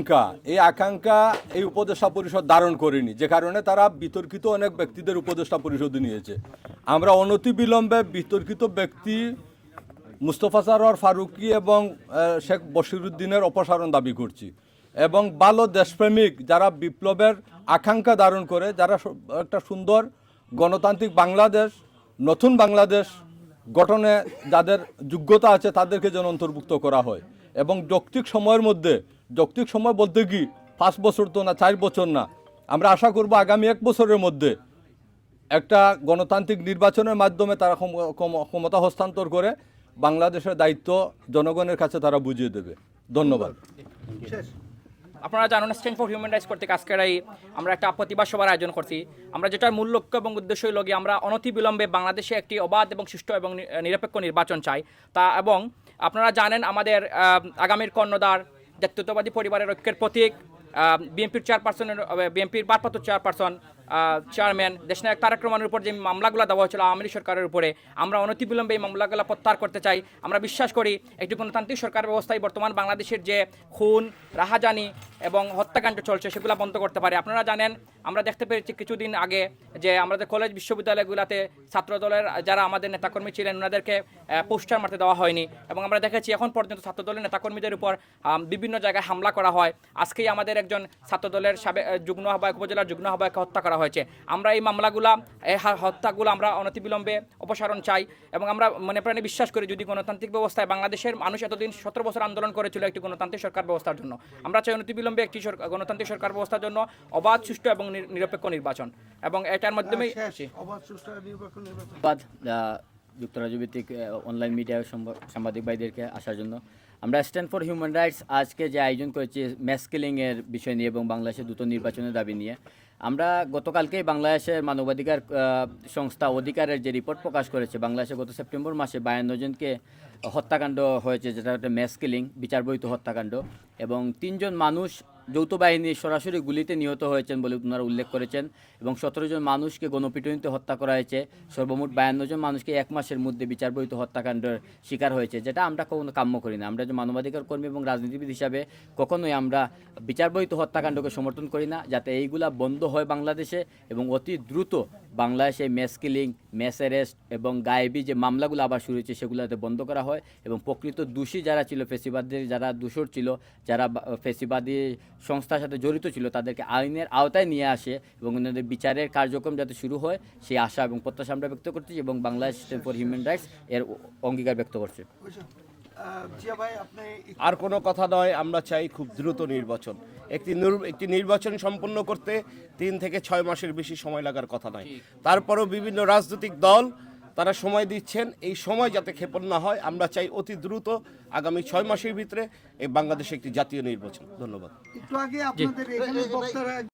আকাঙ্ক্ষা, এই আকাঙ্ক্ষা এই উপদেষ্টা পরিষদ ধারণ করেনি, যে কারণে তারা বিতর্কিত অনেক ব্যক্তিদের উপদেষ্টা পরিষদ নিয়েছে। আমরা অনতি বিলম্বে বিতর্কিত ব্যক্তি মুস্তফা সারোয়ার ফারুকি এবং শেখ বশিরুদ্দিনের অপসারণ দাবি করছি এবং ভালো দেশপ্রেমিক যারা বিপ্লবের আকাঙ্ক্ষা ধারণ করে, যারা একটা সুন্দর গণতান্ত্রিক বাংলাদেশ, নতুন বাংলাদেশ গঠনে যাদের যোগ্যতা আছে তাদেরকে যেন অন্তর্ভুক্ত করা হয় এবং যৌক্তিক সময়ের মধ্যে যৌক্তিক সময় বলতে কি পাঁচ বছর তো না চার বছর না। আমরা আশা করব আগামী এক বছরের মধ্যে একটা গণতান্ত্রিক নির্বাচনের মাধ্যমে তারা ক্ষম- ক্ষম- ক্ষমতা হস্তান্তর করে বাংলাদেশের দায়িত্ব জনগণের কাছে তারা বুঝিয়ে দেবে। ধন্যবাদ। আপনারা জানেন স্ট্যান্ড ফর হিউম্যান রাইটস কর্তৃক আজকের এই আমরা একটা প্রতিবাদ সভার আয়োজন করছি। আমরা যেটার মূল লক্ষ্য এবং উদ্দেশ্য হইল গিয়ে আমরা অনতিবিলম্বে বাংলাদেশে একটি অবাধ এবং সুষ্ঠু এবং নিরপেক্ষ নির্বাচন চাই। তা এবং আপনারা জানেন আমাদের আগামীর কর্ণধার জাতীয়তাবাদী পরিবারের ঐক্যের প্রতীক বিএনপির চেয়ারপারসনের বিএনপির বারপাত চেয়ারপারসন চেয়ারম্যান দেশনায়ক তারেক রহমানের উপর যে মামলাগুলো দেওয়া হয়েছিল আওয়ামী লীগ সরকারের উপরে, আমরা অনতিবিলম্বে এই মামলাগুলো প্রত্যাহার করতে চাই। আমরা বিশ্বাস করি একটি গণতান্ত্রিক সরকার ব্যবস্থায় বর্তমান বাংলাদেশের যে খুন, রাহাজানি এবং হত্যাকাণ্ড চলছে, সেগুলো বন্ধ করতে পারে। আপনারা জানেন, আমরা দেখতে পেরেছি কিছুদিন আগে যে আমাদের কলেজ বিশ্ববিদ্যালয়গুলোতে ছাত্রদলের যারা আমাদের নেতাকর্মী ছিলেন, ওনাদেরকে পোস্টার মারতে দেওয়া হয়নি। এবং আমরা দেখেছি এখন পর্যন্ত ছাত্রদলের নেতাকর্মীদের উপর বিভিন্ন জায়গায় হামলা করা হয়। আজকেই আমাদের একজন ছাত্রদলের সাবেক যুগ্ম আহ্বায়ক, উপজেলার যুগ্ম আহ্বায়ককে হত্যা করা হয়েছে। আমরা এই মামলাগুলা, এই হত্যাগুলো আমরা অনতিবিলম্বে অপসারণ চাই এবং আমরা মনে প্রাণে বিশ্বাস করি, যদি গণতান্ত্রিক ব্যবস্থায় বাংলাদেশের মানুষ এতদিন সতেরো বছর আন্দোলন করেছিল একটি গণতান্ত্রিক সরকার ব্যবস্থার জন্য, আমরা চাই অনতিবিলম্বে একটি সরকার- গণতান্ত্রিক সরকার ব্যবস্থার জন্য অবাধ সুষ্ঠু এবং নিরপেক্ষ নির্বাচন। এবং এটার মাধ্যমেই শেষ অবাধ সুষ্ঠু আর নিরপেক্ষ নির্বাচন। ধন্যবাদ আহ, যুক্তরাজ্য ভিত্তিক অনলাইন মিডিয়া সাংবাদিক ভাইদেরকে আসার জন্য। আমরা স্ট্যান্ড ফর হিউম্যান রাইটস আজকে যে আয়োজন করেছি ম্যাসকেলিংয়ের বিষয় নিয়ে এবং বাংলাদেশের দ্রুত নির্বাচনের দাবি নিয়ে। আমরা গতকালকেই বাংলাদেশের মানবাধিকার আহ, সংস্থা অধিকারের যে রিপোর্ট প্রকাশ করেছে বাংলাদেশে গত সেপ্টেম্বর মাসে বায়ান্ন জনকে হত্যাকাণ্ড হয়েছে, যেটা একটা ম্যাসকেলিং বিচারবহিত হত্যাকাণ্ড। এবং তিনজন মানুষ যৌথ বাহিনী সরাসরি গুলিতে নিহত হয়েছেন বলে ওনারা উল্লেখ করেছেন। এবং সতেরো জন মানুষকে গণপিটুনিতে হত্যা করা হয়েছে। সর্বমোট বায়ান্ন জন মানুষকে এক মাসের মধ্যে বিচারবহিত হত্যাকাণ্ডের শিকার হয়েছে, যেটা আমরা কখনো কাম্য করি না। আমরা যে মানবাধিকার কর্মী এবং রাজনীতিবিদ হিসাবে কখনোই আমরা বিচারবহিত হত্যাকাণ্ডকে সমর্থন করি না, যাতে এইগুলা বন্ধ হয় বাংলাদেশে এবং অতি দ্রুত বাংলাদেশে ম্যাস কিলিং ম্যাস অ্যারেস্ট এবং গায়েবী যে মামলাগুলো আবার শুরু হয়েছে, সেগুলোতে বন্ধ করা হয় এবং প্রকৃত দোষী যারা ছিল, ফেসিবাদী যারা দোষর ছিল, যারা ফেসিবাদী সংস্থার সাথে জড়িত ছিল, তাদেরকে আইনের আওতায় নিয়ে আসে এবং ওনাদের বিচারের কার্যক্রম যাতে শুরু হয়, সেই আশা এবং প্রত্যাশা আমরা ব্যক্ত করছি এবং বাংলাদেশ ফর হিউম্যান রাইটস এর অঙ্গীকার ব্যক্ত করছে। আর কোনো কথা নয় আমরা চাই খুব দ্রুত নির্বাচন। একটি নির- একটি নির্বাচন সম্পন্ন করতে তিন থেকে ছয় মাসের বেশি সময় লাগার কথা নয়। তারপরেও বিভিন্ন রাজনৈতিক দল তারা সময় দিচ্ছেন এই সময় যাতে ক্ষেপণ না হয় আমরা চাই অতি দ্রুত আগামী ছয় মাসের ভিতরে এই বাংলাদেশে একটি জাতীয় নির্বাচন। ধন্যবাদ। একটু আগে আপনাদের এখানে বক্তারা